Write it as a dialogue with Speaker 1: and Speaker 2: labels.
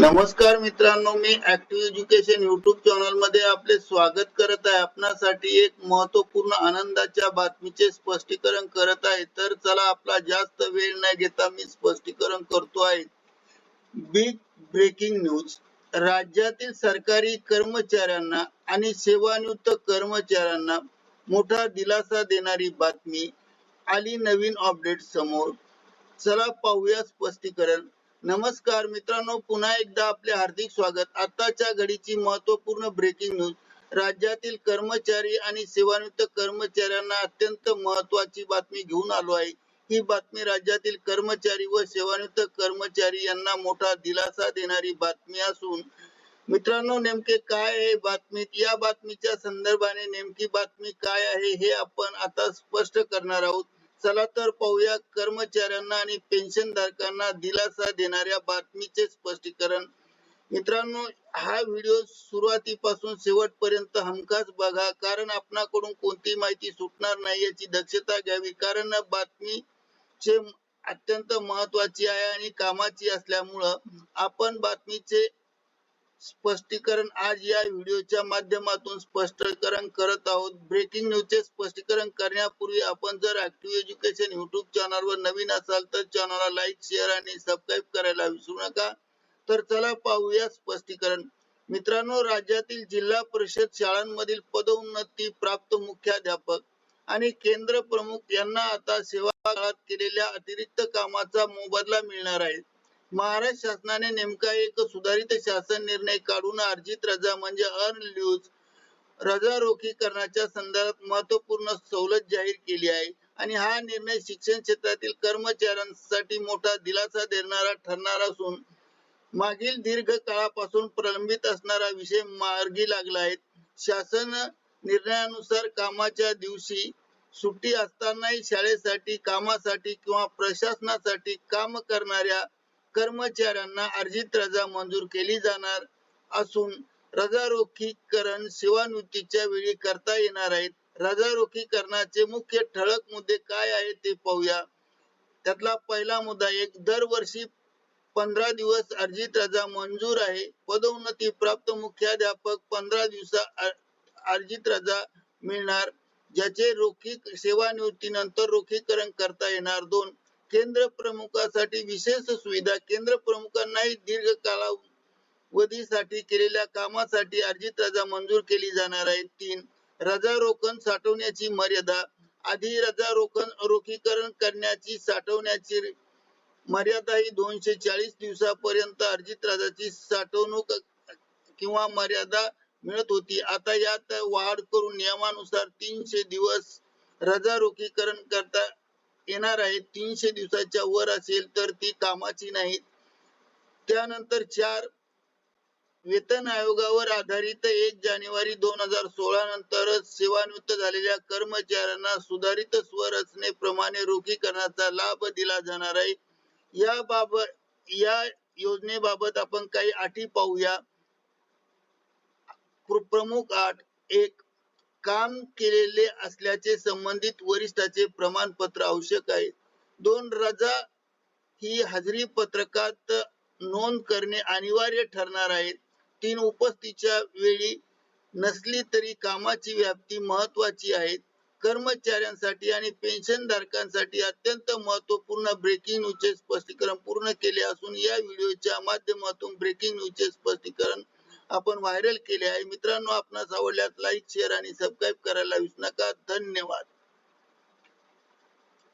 Speaker 1: नमस्कार. मित्रांनो मी ऍक्टिव्ह एज्युकेशन युट्यूब चॅनलमध्ये आपले स्वागत करत आहे. आपणासाठी एक महत्त्वपूर्ण आनंदाच्या बातमीचे स्पष्टीकरण करत आहे. तर चला आपला जास्त वेळ न घेता मी स्पष्टीकरण करतो आहे. बिग ब्रेकिंग न्यूज राज्यातील सरकारी कर्मचाऱ्यांना आणि सेवानिवृत्त कर्मचाऱ्यांना मोठा दिलासा देणारी बातमी आली नवीन अपडेट समोर. चला पाहूया स्पष्टीकरण. नमस्कार मित्रांनो पुन्हा एकदा आपले हार्दिक स्वागत. आताच्या घडीची महत्त्वपूर्ण ब्रेकिंग न्यूज राज्यातील कर्मचारी आणि सेवानिवृत्त कर्मचाऱ्यांना अत्यंत महत्वाची बातमी घेऊन आलो आहे. ही बातमी राज्यातील कर्मचारी व सेवानिवृत्त कर्मचारी यांना मोठा दिलासा देणारी बातमी असून मित्रांनो नेमके काय आहे बातमीत या बातमीच्या संदर्भाने नेमकी बातमी काय आहे हे आपण आता स्पष्ट करणार आहोत. चला तर पाहूया. कर्मचाऱ्यांना आणि पेन्शन धारकांना दिलासा देणाऱ्या बातमीचे स्पष्टीकरण. मित्रांनो हा व्हिडिओ सुरुवातीपासून शेवटपर्यंत हमखास बघा कारण आपणाकडून कोणती माहिती सुटणार नाही याची दक्षता घ्यावी. कारण बातमी चे अत्यंत महत्वाची आहे आणि कामाची असल्यामुळं आपण बातमीचे स्पष्टीकरण आज या व्हिडिओच्या माध्यमातून स्पष्टीकरण करत आहोत. ब्रेकिंग न्यूजचे स्पष्टीकरण करण्यापूर्वी आपण जर ऍक्टिव्ह एज्युकेशन युट्यूब चॅनलवर नवीन असाल तर चॅनलला लाईक शेअर आणि सबस्क्राईब करायला विसरू नका. तर चला पाहूया स्पष्टीकरण. मित्रांनो राज्यातील जिल्हा परिषद शाळांमधील पदोन्नती प्राप्त मुख्याध्यापक आणि केंद्र प्रमुख यांना आता सेवा काळात केलेल्या अतिरिक्त कामाचा मोबदला मिळणार आहे. महाराष्ट्र शासनाने नेमका एक सुधारित शासन निर्णय काढून अर्जित रजा म्हणजे अर्न ल्यूज रजा रोखीकरणाच्या संदर्भात महत्त्वपूर्ण सवलत जाहीर केली आहे. आणि हा निर्णय शिक्षण क्षेत्रातील कर्मचाऱ्यांसाठी मोठा दिलासा देणारा ठरणार असून मागील दीर्घ काळापासून प्रलंबित असणारा विषय मार्गी लागला आहे. शासन निर्णयानुसार कामाच्या दिवशी सुट्टी असतानाही शाळेसाठी कामासाठी किंवा प्रशासनासाठी काम करणाऱ्या कर्मचाऱ्यांना अर्जित रजा मंजूर केली जाणार असून रजा रोखीकरण सेवानिवृत्तीच्या वेळी करता येणार आहेत. रजा रोखीकरणाचे मुख्य ठळक मुद्दे काय आहेत ते पाहूया. त्यातला पहिला मुद्दा एक दरवर्षी पंधरा दिवस अर्जित रजा मंजूर आहे. पदोन्नती प्राप्त मुख्याध्यापक पंधरा दिवसा अर्जित रजा मिळणार ज्याचे रोखी सेवानिवृत्तीनंतर रोखीकरण करता येणार. दोन केंद्र प्रमुखासाठी विशेष सुविधा केंद्र प्रमुखांनाही दीर्घ कालावधीसाठी केलेल्या कामासाठी अर्जित रजा मंजूर केली जाणार आहे. तीन रजा रोखन साठवण्याची मर्यादा. आधी रजा रोखन रोखीकरण करण्याची साठवण्याची मर्यादा ही दोनशे चाळीस दिवसापर्यंत अर्जित रजाची साठवणूक किंवा मर्यादा मिळत होती. आता यात वाढ करून नियमानुसार तीनशे दिवस रजा रोखीकरण करता येणार आहे तीनशे दिवसाच्या वर असेल तर ती कामाची नाही. त्यानंतर चार वेतन आयोगावर आधारित एक जानेवारी दोन हजार सोळा नंतर सेवानिवृत्त झालेल्या कर्मचाऱ्यांना सुधारित स्वरचनेप्रमाणे रोखीकरणाचा लाभ दिला जाणार आहे. या बाबत या योजनेबाबत आपण काही अटी पाहूया. प्रमुख आठ एक काम केलेले असल्याचे संबंधित वरिष्ठाचे प्रमाणपत्र आवश्यक आहे. दोन रजा ही हजेरी पत्रकात नोंद करणे अनिवार्य ठरणार आहे. तीन उपस्थितीच्या वेळी नसली तरी कामाची व्याप्ती महत्वाची आहे. कर्मचाऱ्यांसाठी आणि पेन्शन धारकांसाठी अत्यंत महत्त्वपूर्ण ब्रेकिंग न्यूजचे स्पष्टीकरण पूर्ण केले असून या व्हिडिओच्या माध्यमातून ब्रेकिंग न्यूजचे स्पष्टीकरण आपण व्हायरल केले आहे. मित्रांनो आपणास आवडल्यास लाईक शेअर आणि सबस्क्राईब करायला विसरू नका. धन्यवाद.